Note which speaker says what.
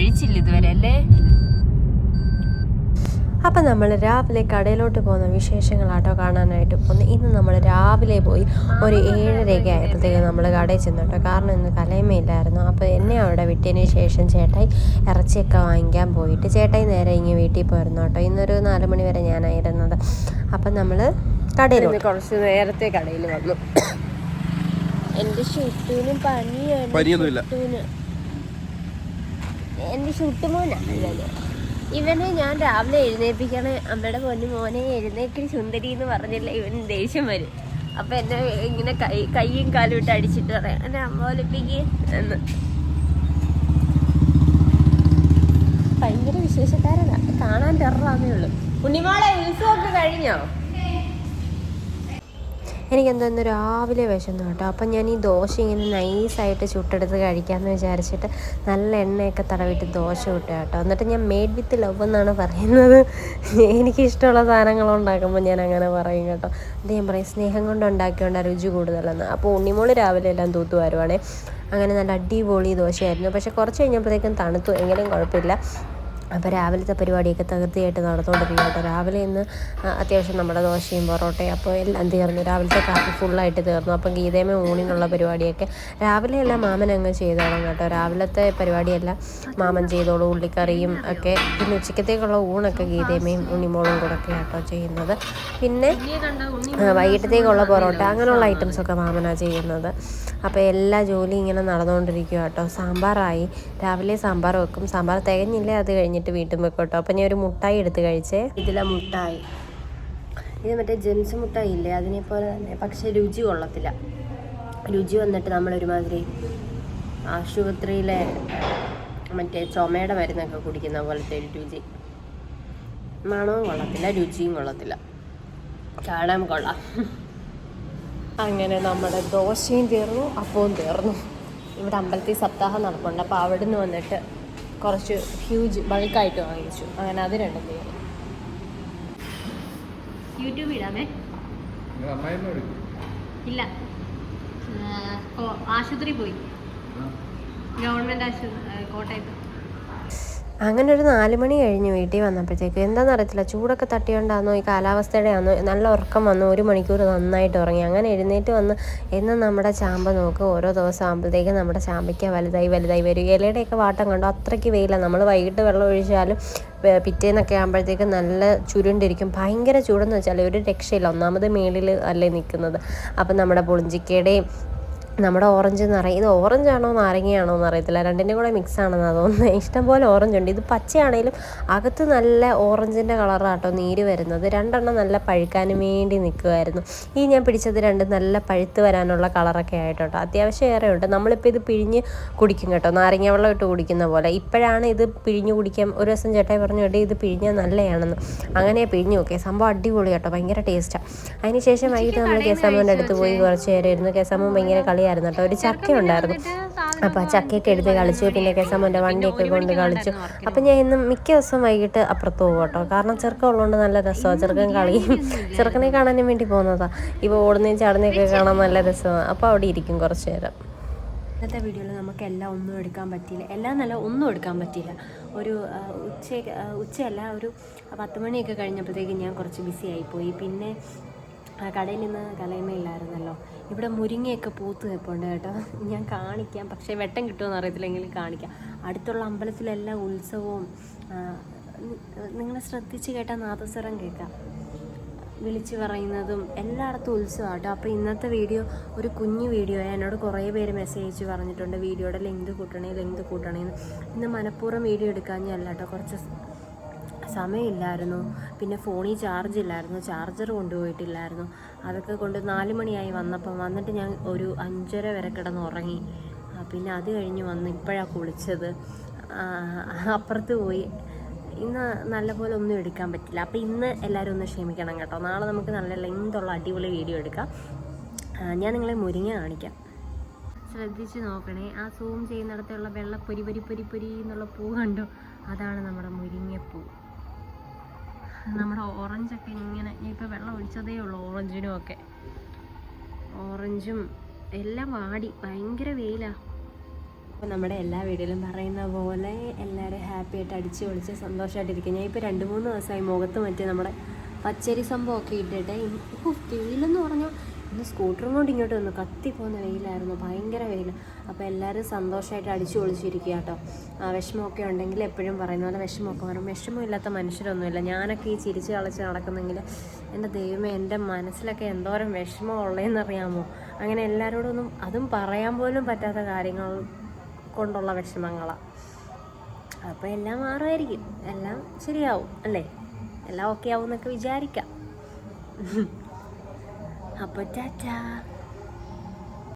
Speaker 1: കഴിച്ചില്ല ഇതുവരെ അല്ലേ?
Speaker 2: അപ്പം നമ്മൾ രാവിലെ കടയിലോട്ട് പോകുന്ന വിശേഷങ്ങളാട്ടോ കാണാനായിട്ട് പോകുന്നത് ഇന്ന് നമ്മൾ രാവിലെ പോയി ഒരു ഏഴരയൊക്കെ ആയപ്പോഴത്തേക്ക് നമ്മൾ കടയിൽ ചെന്നു കേട്ടോ കാരണം ഇന്ന് കലയമയില്ലായിരുന്നു അപ്പോൾ എന്നെ അവിടെ വിട്ടതിന് ശേഷം ചേട്ടായി ഇറച്ചിയൊക്കെ വാങ്ങിക്കാൻ പോയിട്ട് ചേട്ടായി നേരെ ഇങ്ങനെ വീട്ടിൽ പോയിരുന്നു കേട്ടോ. ഇന്നൊരു നാല് മണി വരെ ഞാനായിരുന്നത്. അപ്പം നമ്മൾ കടയിൽ
Speaker 1: ഇന്ന് കുറച്ച് നേരത്തെ കടയിൽ വന്നു. എന്റെ ഷുട്ടൂനും പനിയാണ്.
Speaker 3: പനിയൊന്നുമില്ല.
Speaker 1: ഷുട്ടൂന്. ചുട്ടുമോനാണ് ഷുട്ടുമോനാണല്ലോ ഇവനെ ഞാൻ രാവിലെ എഴുന്നേൽപ്പിക്കണേ. അമ്മയുടെ പൊന്നു മോനെ എഴുന്നേക്കിന് സുന്ദരി എന്ന് പറഞ്ഞില്ല ഇവൻ ദേഷ്യം വരും. അപ്പൊ എന്നെ ഇങ്ങനെ കൈ കൈയും കാലും ഇട്ട് അടിച്ചിട്ട് പറയാം എന്നെ അമ്മ ഒലിപ്പിക്ക് എന്ന്. ഭയങ്കര വിശേഷക്കാരനാണ് കാണാൻ ടെററാന്നേ ഉള്ളൂ. ഉണ്ണിമാളെ ഉത്സവമൊക്കെ കഴിഞ്ഞോ?
Speaker 2: എനിക്കെന്തോ ഇന്ന് രാവിലെ വിശന്നു കേട്ടോ. അപ്പം ഞാൻ ഈ ദോശ ഇങ്ങനെ നൈസായിട്ട് ചുട്ടെടുത്ത് കഴിക്കാമെന്ന് വിചാരിച്ചിട്ട് നല്ല എണ്ണയൊക്കെ തടവിട്ട് ദോശ ചുട്ടു കേട്ടോ. എന്നിട്ട് ഞാൻ മേഡ് വിത്ത് ലവ് എന്നാണ് പറയുന്നത്. എനിക്കിഷ്ടമുള്ള സാധനങ്ങൾ ഉണ്ടാക്കുമ്പോൾ ഞാൻ അങ്ങനെ പറയും കേട്ടോ. അത് ഞാൻ പറയും സ്നേഹം കൊണ്ട് ഉണ്ടാക്കിയോണ്ട് രുചി കൂടുതലെന്ന്. അപ്പോൾ ഉണ്ണിമോൾ രാവിലെ എല്ലാം തൂത്തു വരുവാണേ. അങ്ങനെ നല്ല അടിപൊളി ദോശയായിരുന്നു. പക്ഷെ കുറച്ച് കഴിഞ്ഞപ്പോഴത്തേക്കും തണുത്തു. എങ്കിലും കുഴപ്പമില്ല. അപ്പോൾ രാവിലത്തെ പരിപാടിയൊക്കെ തകൃതിയായിട്ട് നടന്നുകൊണ്ടിരിക്കും കേട്ടോ രാവിലെ ഇന്ന് അത്യാവശ്യം നമ്മുടെ ദോശയും പൊറോട്ടയും അപ്പോൾ എല്ലാം തീർന്നു. രാവിലത്തെ കാപ്പി ഫുള്ളായിട്ട് തീർന്നു. അപ്പം ഗീതേമേ ഊണിനുള്ള പരിപാടിയൊക്കെ രാവിലെ എല്ലാം മാമൻ അങ്ങ് ചെയ്തോളാം കേട്ടോ. രാവിലത്തെ പരിപാടിയെല്ലാം മാമൻ ചെയ്തോളും. ഉള്ളിക്കറിയും ഒക്കെ പിന്നെ ഉച്ചക്കത്തേക്കുള്ള ഊണൊക്കെ ഗീതേമയും ഉണ്ണിമോളും കൂടെ ഒക്കെ കേട്ടോ ചെയ്യുന്നത്. പിന്നെ വൈകിട്ടത്തേക്കുള്ള പൊറോട്ട അങ്ങനെയുള്ള ഐറ്റംസൊക്കെ മാമനാണ് ചെയ്യുന്നത്. അപ്പോൾ എല്ലാ ജോലിയും ഇങ്ങനെ നടന്നുകൊണ്ടിരിക്കുക കേട്ടോ. സാമ്പാറായി. രാവിലെ സാമ്പാർ വെക്കും. സാമ്പാർ തികഞ്ഞില്ലേ? അത് കഴിഞ്ഞിട്ട് വീട്ടിൽ വെക്കും കേട്ടോ. അപ്പം ഞാൻ ഒരു മുട്ടായി എടുത്ത് കഴിച്ചേ.
Speaker 1: ഇതിലെ മുട്ടായി. ഇത് മറ്റേ ജെൻസ് മുട്ടായി ഇല്ലേ അതിനെപ്പോലെ തന്നെ. പക്ഷെ രുചി കൊള്ളത്തില്ല. രുചി വന്നിട്ട് നമ്മൾ ഒരുമാതിരി ആശുപത്രിയിലെ മറ്റേ ചുമയുടെ മരുന്നൊക്കെ കുടിക്കുന്ന പോലത്തെ ഒരു രുചി. മണവും കൊള്ളത്തില്ല രുചിയും കൊള്ളത്തില്ല. കാണാൻ കൊള്ളാം.
Speaker 2: അങ്ങനെ നമ്മുടെ ദോശയും തീർന്നു അപ്പവും തീർന്നു.
Speaker 1: ഇവിടെ അമ്പലത്തിൽ സപ്താഹം നടപ്പുണ്ട്. അപ്പോൾ അവിടെ നിന്ന് വന്നിട്ട് കുറച്ച് ഹ്യൂജ് ബൾക്കായിട്ട് വാങ്ങിച്ചു. അങ്ങനെ അത് രണ്ടും തീർന്നു യൂട്യൂബ് ഇടാമേ? ഇല്ല. ആശുപത്രി പോയി. ഗവൺമെന്റ് ആശുപത്രി കോട്ടയത്ത്.
Speaker 2: അങ്ങനെ ഒരു നാല് മണി കഴിഞ്ഞ് വീട്ടിൽ വന്നപ്പോഴത്തേക്ക് എന്താണെന്ന് അറിയത്തില്ല ചൂടൊക്കെ തട്ടിയോണ്ടാന്നോ ഈ കാലാവസ്ഥയുടെ ആണോ നല്ല ഉറക്കം വന്നു ഒരു മണിക്കൂർ നന്നായിട്ട് ഉറങ്ങി. അങ്ങനെ എഴുന്നേറ്റ് വന്ന് എന്ന് നമ്മുടെ ചാമ്പ നോക്ക് ഓരോ ദിവസം ആകുമ്പോഴത്തേക്കും നമ്മുടെ ചാമ്പയ്ക്ക വലുതായി വലുതായി വരും. ഇലയുടെയൊക്കെ വാട്ടം കണ്ടോ? അത്രയ്ക്ക് വെയിലാണ് നമ്മൾ വൈകിട്ട് വെള്ളം ഒഴിച്ചാലും പിറ്റേന്നൊക്കെ ആകുമ്പോഴത്തേക്കും നല്ല ചുരുണ്ടിരിക്കും. ഭയങ്കര ചൂടെന്ന് വെച്ചാൽ ഒരു രക്ഷയില്ല. ഒന്നാമത് മേളിൽ അല്ലേ നിൽക്കുന്നത് അപ്പം നമ്മുടെ പുളിഞ്ചിക്കയുടെയും നമ്മുടെ ഓറഞ്ച് നിറയെ ഇത് ആണോ നാരങ്ങയാണോ എന്ന് അറിയത്തില്ല. രണ്ടിന്റെ കൂടെ മിക്സ് ആണെന്നാണ് തോന്നുന്നത് ഇഷ്ടംപോലെ ഓറഞ്ച് ഉണ്ട്. ഇത് പച്ചയാണേലും അകത്ത് നല്ല ഓറഞ്ചിന്റെ കളറാട്ടോ നീര് വരുന്നത്. രണ്ടെണ്ണം നല്ല പഴുക്കാനും വേണ്ടി നിൽക്കുമായിരുന്നു ഈ ഞാൻ പിടിച്ചത് രണ്ട് നല്ല പഴുത്ത് വരാനുള്ള കളറൊക്കെ ആയിട്ടോ അത്യാവശ്യം ഏറെ ഉണ്ട് നമ്മളിപ്പോൾ ഇത് പിഴിഞ്ഞ് കുടിക്കും കേട്ടോ. നാരങ്ങ വെള്ളം ഇട്ട് കുടിക്കുന്ന പോലെ. ഇപ്പോഴാണ് ഇത് പിഴിഞ്ഞ് കുടിക്കാൻ ഒരു ദിവസം ചേട്ടായി പറഞ്ഞു കേട്ടോ ഇത് പിഴിഞ്ഞാൽ നല്ലതാണെന്ന് അങ്ങനെ പിഴിഞ്ഞു ഓക്കെ സംഭവം അടിപൊളി കേട്ടോ. ഭയങ്കര ടേസ്റ്റാണ് അതിനുശേഷം വൈകിട്ട് നമ്മൾ കേസാമ്മന്റെ അടുത്ത് പോയി കുറച്ച് നേരം ഇരുന്ന് കേസാമ്മൻ ഭയങ്കര കളിയായിരുന്നു കേട്ടോ. ഒരു ചക്ക ഉണ്ടായിരുന്നു. അപ്പോൾ ആ ചക്കയൊക്കെ എടുത്ത് കളിച്ചു പിന്നെ കേസാമ്മന്റെ വണ്ടിയൊക്കെ കൊണ്ട് കളിച്ചു. അപ്പം ഞാൻ ഇന്നും മിക്ക ദിവസം വൈകിട്ട് അപ്പുറത്ത് പോകും കേട്ടോ. കാരണം ചെറുക്കം ഉള്ളതുകൊണ്ട് നല്ല രസമാണ് ചെറുക്കൻ കളിയും ചെറുക്കനെ കാണാനും വേണ്ടി പോകുന്നതാണ് ഇപ്പോൾ ഓടുന്നതും ചാടുന്നതൊക്കെ കാണാൻ നല്ല രസമാണ് അപ്പോൾ അവിടെ ഇരിക്കും കുറച്ച് നേരം.
Speaker 1: ഇന്നത്തെ വീഡിയോയിൽ നമുക്ക് എല്ലാം ഒന്നും എടുക്കാൻ പറ്റിയില്ല. എല്ലാം നല്ല ഒന്നും എടുക്കാൻ പറ്റിയില്ല. ഒരു ഉച്ച ഉച്ചയല്ല ഒരു പത്ത് മണിയൊക്കെ കഴിഞ്ഞപ്പോഴത്തേക്ക് ഞാൻ കുറച്ച് ബിസി ആയിപ്പോയി പിന്നെ ആ, കടയിൽ നിന്ന് കലയമയില്ലായിരുന്നല്ലോ ഇവിടെ മുരിങ്ങയൊക്കെ പൂത്ത് നിൽപ്പുണ്ട് കേട്ടോ. ഞാൻ കാണിക്കാം. പക്ഷേ വെട്ടം കിട്ടുമെന്ന് അറിയത്തില്ലെങ്കിലും കാണിക്കാം. അടുത്തുള്ള അമ്പലത്തിലെല്ലാ ഉത്സവവും നിങ്ങൾ ശ്രദ്ധിച്ച് കേട്ടാൽ നാദസ്വരം കേൾക്കാം. വിളിച്ചു പറയുന്നതും എല്ലായിടത്തും ഉത്സവമാണ് കേട്ടോ. അപ്പോൾ ഇന്നത്തെ വീഡിയോ ഒരു കുഞ്ഞു വീഡിയോ എന്നോട് കുറേ പേര് മെസ്സേജ് പറഞ്ഞിട്ടുണ്ട്. വീഡിയോയുടെ ലെങ്ത് കൂട്ടണേ ലെങ്ത് കൂട്ടണേന്ന്. ഇന്ന് മനഃപൂർവം വീഡിയോ എടുക്കാഞ്ഞല്ല കേട്ടോ. കുറച്ച് സമയമില്ലായിരുന്നു. പിന്നെ ഫോണിൽ ചാർജ് ഇല്ലായിരുന്നു. ചാർജർ കൊണ്ടുപോയിട്ടില്ലായിരുന്നു. അതൊക്കെ കൊണ്ട് നാല് മണിയായി വന്നപ്പം വന്നിട്ട് ഞാൻ ഒരു അഞ്ചര വരെ കിടന്ന് ഉറങ്ങി പിന്നെ അത് കഴിഞ്ഞ് വന്ന് ഇപ്പോഴാണ് കുളിച്ചത്. അപ്പുറത്ത് പോയി. ഇന്ന് നല്ലപോലെ ഒന്നും എടുക്കാൻ പറ്റില്ല. അപ്പോൾ ഇന്ന് എല്ലാവരും ഒന്ന് ക്ഷമിക്കണം കേട്ടോ. നാളെ നമുക്ക് നല്ല ലെങ്തുള്ള അടിപൊളി വീഡിയോ എടുക്കാം. ഞാൻ നിങ്ങളെ മുരിങ്ങ കാണിക്കാം. ശ്രദ്ധിച്ച് നോക്കണേ. ആ സൂം ചെയ്യുന്നിടത്തുള്ള വെള്ള പൊരി പൊരി പൊരി എന്നുള്ള പൂ കണ്ടോ? അതാണ് നമ്മുടെ മുരിങ്ങപ്പൂ. നമ്മുടെ ഓറഞ്ചൊക്കെ ഇങ്ങനെ ഇപ്പോൾ വെള്ളം ഒഴിച്ചതേ ഉള്ളൂ ഓറഞ്ചിനും ഒക്കെ. ഓറഞ്ചും എല്ലാം വാടി. ഭയങ്കര വെയിലാണ്
Speaker 2: അപ്പോൾ നമ്മുടെ എല്ലാ വീഡിയോയിലും പറയുന്ന പോലെ എല്ലാവരും ഹാപ്പി ആയിട്ട് അടിച്ച് പൊളിച്ച് സന്തോഷമായിട്ടിരിക്കും ഞാൻ ഇപ്പോൾ രണ്ട് മൂന്ന് ദിവസമായി മുഖത്ത് മറ്റേ നമ്മുടെ പച്ചരി സംഭവമൊക്കെ ഇട്ടിട്ട് ഇപ്പോൾ വെയിലെന്ന് പറഞ്ഞാൽ ഇന്ന് സ്കൂട്ടറും കൊണ്ട് ഇങ്ങോട്ട് വന്നു. കത്തിപ്പോകുന്ന വെയിലായിരുന്നു. ഭയങ്കര വെയിൽ അപ്പോൾ എല്ലാവരും സന്തോഷമായിട്ട് അടിച്ചു പൊളിച്ചിരിക്കുക കേട്ടോ വിഷമമൊക്കെ ഉണ്ടെങ്കിൽ എപ്പോഴും പറയുന്ന പോലെ വിഷമമൊക്കെ വരും വിഷമമില്ലാത്ത മനുഷ്യരൊന്നുമില്ല. ഞാനൊക്കെ ഈ ചിരിച്ച് കളിച്ച് നടക്കുന്നെങ്കിൽ എന്റെ ദൈവമേ എന്റെ മനസ്സിലൊക്കെ എന്തോരം വിഷമമുള്ളതെന്നറിയാമോ അങ്ങനെ എല്ലാവരോടൊന്നും അതും പറയാൻ പോലും പറ്റാത്ത കാര്യങ്ങൾ കൊണ്ടുള്ള വിഷമങ്ങളാണ് അപ്പോൾ എല്ലാം മാറുമായിരിക്കും. എല്ലാം ശരിയാവും അല്ലേ? എല്ലാം ഓക്കെ ആവും എന്നൊക്കെ വിചാരിക്കാം. അപ്പോൾ ടാറ്റാ.